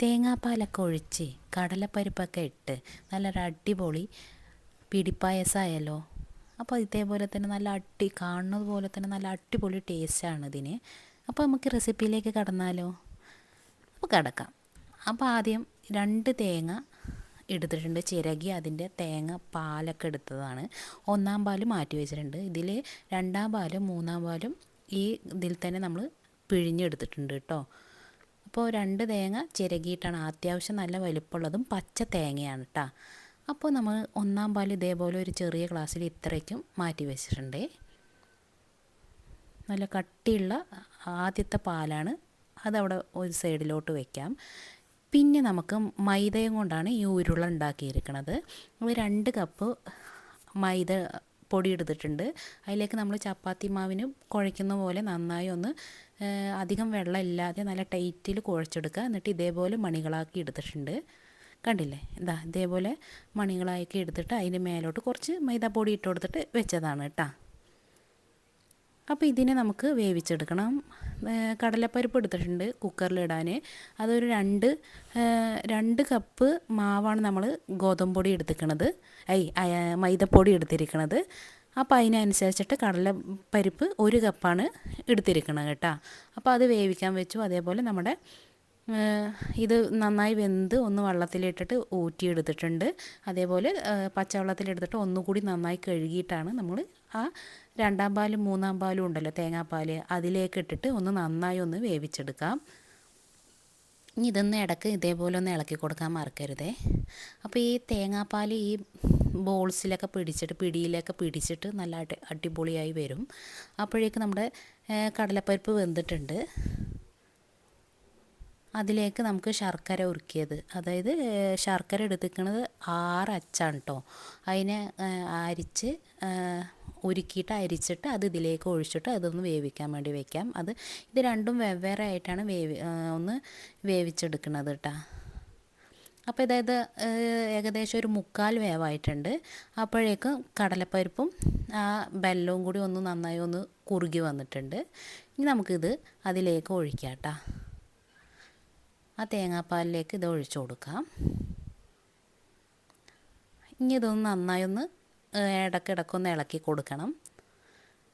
തേങ്ങാപ്പാലൊക്കെ ഒഴിച്ച് കടലപ്പരിപ്പൊക്കെ ഇട്ട് നല്ലൊരു അടിപൊളി പിടിപ്പായസമായല്ലോ അപ്പോൾ ഇതേപോലെ തന്നെ നല്ല അടി കാണുന്നത് പോലെ തന്നെ നല്ല അടിപൊളി ടേസ്റ്റാണ് ഇതിന്. അപ്പോൾ നമുക്ക് റെസിപ്പിയിലേക്ക് കടന്നാലോ? അപ്പോൾ കിടക്കാം. അപ്പോൾ ആദ്യം രണ്ട് തേങ്ങ എടുത്തിട്ടുണ്ട്. ചിരകി അതിന്റെ തേങ്ങ പാലൊക്കെ എടുത്തതാണ്. ഒന്നാം പാൽ മാറ്റി വെച്ചിട്ടുണ്ട്. ഇതിൽ രണ്ടാം പാലും മൂന്നാം പാലും ഈ ഇതിൽ തന്നെ നമ്മൾ പിഴിഞ്ഞെടുത്തിട്ടുണ്ട് കേട്ടോ. അപ്പോൾ രണ്ട് തേങ്ങ ചിരകിയിട്ടാണ് അത്യാവശ്യം നല്ല വലിപ്പമുള്ളതും പച്ച തേങ്ങയാണ് കേട്ടോ അപ്പോൾ നമ്മൾ ഒന്നാം പാൽ ഇതേപോലെ ഒരു ചെറിയ ഗ്ലാസ്സിൽ ഇത്രയ്ക്കും മാറ്റി വെച്ചിട്ടുണ്ട്. നല്ല കട്ടിയുള്ള ആദ്യത്തെ പാലാണ് അതവിടെ ഒരു സൈഡിലോട്ട് വെക്കാം. പിന്നെ നമുക്ക് മൈദയും കൊണ്ടാണ് ഈ ഉരുള ഉണ്ടാക്കിയിരിക്കുന്നത് രണ്ട് കപ്പ് മൈദ പൊടി എടുത്തിട്ടുണ്ട്. അതിലേക്ക് നമ്മൾ ചപ്പാത്തി മാവിന് കുഴയ്ക്കുന്ന പോലെ നന്നായി ഒന്ന് അധികം വെള്ളം ഇല്ലാതെ നല്ല ടൈറ്റിൽ കുഴച്ചെടുക്കുക. എന്നിട്ട് ഇതേപോലെ മണികളാക്കി എടുത്തിട്ടുണ്ട്. കണ്ടില്ലേ? എന്താ ഇതേപോലെ മണികളാക്കി എടുത്തിട്ട് അതിന് മേലോട്ട് കുറച്ച് മൈദാപ്പൊടി ഇട്ട് കൊടുത്തിട്ട് വെച്ചതാണ് കേട്ടോ. അപ്പോൾ ഇതിനെ നമുക്ക് വേവിച്ചെടുക്കണം. കടലപ്പരിപ്പ് എടുത്തിട്ടുണ്ട് കുക്കറിലിടാൻ. അതൊരു രണ്ട് രണ്ട് കപ്പ് മാവാണ് നമ്മൾ ഗോതമ്പൊടി എടുത്തിരിക്കണത് ഐ മൈദപ്പൊടി എടുത്തിരിക്കണത്. അപ്പോൾ അതിനനുസരിച്ചിട്ട് കടലപ്പരിപ്പ് ഒരു കപ്പാണ് എടുത്തിരിക്കണത് കേട്ടോ. അപ്പോൾ അത് വേവിക്കാൻ വെച്ചു. അതേപോലെ നമ്മുടെ ഇത് നന്നായി വെന്ത് ഒന്ന് വെള്ളത്തിലിട്ടിട്ട് ഊറ്റിയെടുത്തിട്ടുണ്ട്. അതേപോലെ പച്ചവെള്ളത്തിലെടുത്തിട്ട് ഒന്നുകൂടി നന്നായി കഴുകിയിട്ടാണ് നമ്മൾ ആ രണ്ടാം പാലും മൂന്നാം പാലും ഉണ്ടല്ലോ തേങ്ങാപ്പാൽ അതിലേക്ക് ഇട്ടിട്ട് ഒന്ന് നന്നായി ഒന്ന് വേവിച്ചെടുക്കാം. ഇനി ഇതൊന്ന് ഇടയ്ക്ക് ഇതേപോലെ ഒന്ന് ഇളക്കി കൊടുക്കാൻ മറക്കരുതേ. അപ്പോൾ ഈ തേങ്ങാപ്പാൽ ഈ ബോൾസിലൊക്കെ പിടിച്ചിട്ട് പിടിയിലൊക്കെ പിടിച്ചിട്ട് നല്ല അടി അടിപൊളിയായി വരും. അപ്പോഴേക്ക് നമ്മുടെ കടലപ്പരിപ്പ് വെന്തിട്ടുണ്ട്. അതിലേക്ക് നമുക്ക് ശർക്കര ഉരുക്കിയത്. അതായത് ശർക്കര എടുത്തിരിക്കുന്നത് ആറ് അച്ചാണ് കേട്ടോ അതിനെ അരിച്ച് ഉരുക്കിയിട്ട് അരിച്ചിട്ട് അത് ഇതിലേക്ക് ഒഴിച്ചിട്ട് അതൊന്ന് വേവിക്കാൻ വേണ്ടി വെക്കാം. അത് ഇത് രണ്ടും വെവ്വേറെ ആയിട്ടാണ് വേവി ഒന്ന് വേവിച്ചെടുക്കുന്നത് കേട്ടോ അപ്പോൾ അതായത് ഏകദേശം ഒരു മുക്കാൽ വേവായിട്ടുണ്ട്. അപ്പോഴേക്കും കടലപ്പരിപ്പും ആ ബെല്ലവും കൂടി ഒന്ന് നന്നായി ഒന്ന് കുറുകി വന്നിട്ടുണ്ട്. ഇനി നമുക്കിത് അതിലേക്ക് ഒഴിക്കാം കേട്ടോ ആ തേങ്ങാപ്പാലിലേക്ക് ഇത് ഒഴിച്ചു കൊടുക്കാം. ഇനി ഇതൊന്ന് നന്നായി ഒന്ന് ഇടക്കിടക്കൊന്ന് ഇളക്കി കൊടുക്കണം.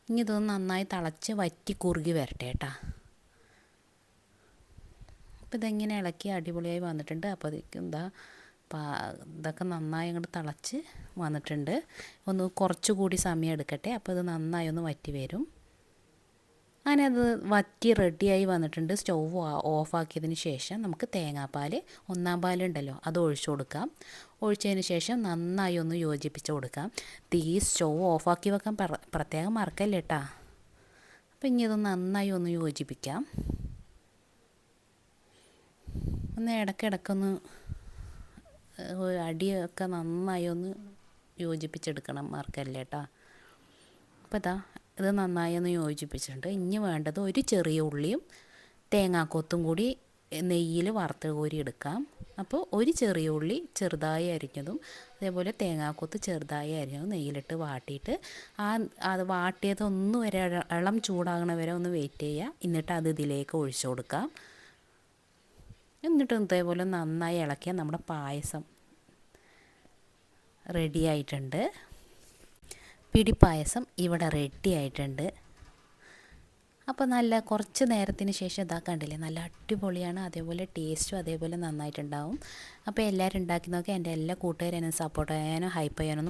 ഇനി ഇതൊന്ന് നന്നായി തിളച്ച് വറ്റി കുറുകി വരട്ടെ കേട്ടാ. അപ്പോൾ ഇതെങ്ങനെ ഇളക്കി അടിപൊളിയായി വന്നിട്ടുണ്ട്. അപ്പോൾ അതൊക്കെ എന്താ ഇതൊക്കെ നന്നായി അങ്ങോട്ട് തിളച്ച് വന്നിട്ടുണ്ട്. ഒന്ന് കുറച്ചുകൂടി സമയം എടുക്കട്ടെ. അപ്പോൾ ഇത് നന്നായി ഒന്ന് വറ്റി വരും. അങ്ങനെ അത് വറ്റി റെഡിയായി വന്നിട്ടുണ്ട്. സ്റ്റൗവ് ഓഫാക്കിയതിന് ശേഷം നമുക്ക് തേങ്ങാപ്പാൽ ഒന്നാം പാലുണ്ടല്ലോ അത് ഒഴിച്ചു കൊടുക്കാം. ഒഴിച്ചതിന് ശേഷം നന്നായി ഒന്ന് യോജിപ്പിച്ച് കൊടുക്കാം. തീ സ്റ്റൗവ് ഓഫാക്കി വെക്കാൻ പ്രത്യേകം മറക്കല്ലേ കേട്ടാ അപ്പം ഇനി ഇത് നന്നായി ഒന്ന് യോജിപ്പിക്കാം. ഒന്ന് ഇടയ്ക്കിടയ്ക്കൊന്ന് അടിയൊക്കെ നന്നായി ഒന്ന് യോജിപ്പിച്ചെടുക്കണം. മറക്കല്ലേട്ടാ അപ്പോൾ ഇതാ ഇത് നന്നായി ഒന്ന് യോജിപ്പിച്ചിട്ടുണ്ട്. ഇനി വേണ്ടത് ഒരു ചെറിയ ഉള്ളിയും തേങ്ങാക്കൊത്തും കൂടി നെയ്യിൽ വറുത്ത് കോരി എടുക്കാം. അപ്പോൾ ഒരു ചെറിയ ഉള്ളി ചെറുതായി അരിഞ്ഞതും അതേപോലെ തേങ്ങാക്കൊത്ത് ചെറുതായി അരിഞ്ഞതും നെയ്യിലിട്ട് വാട്ടിയിട്ട് ആ അത് വാട്ടിയതൊന്ന് വരെ ഇളം ചൂടാകണ വരെ ഒന്ന് വെയിറ്റ് ചെയ്യുക. എന്നിട്ട് അത് ഇതിലേക്ക് ഒഴിച്ചു കൊടുക്കാം. എന്നിട്ട് ഇതേപോലെ നന്നായി ഇളക്കിയാൽ നമ്മുടെ പായസം റെഡി ആയിട്ടുണ്ട്. പിടിപ്പായസം ഇവിടെ റെഡി ആയിട്ടുണ്ട്. അപ്പോൾ നല്ല കുറച്ച് നേരത്തിന് ശേഷം ഇതാ കണ്ടില്ലേ നല്ല അടിപൊളിയാണ്. അതേപോലെ ടേസ്റ്റും അതേപോലെ നന്നായിട്ടുണ്ടാവും. അപ്പോൾ എല്ലാവരും ഉണ്ടാക്കി നോക്കി എന്റെ എല്ലാ കൂട്ടുകാരെയും സപ്പോർട്ട് ചെയ്യാനോ ഹൈപ്പ് ചെയ്യാനൊന്നും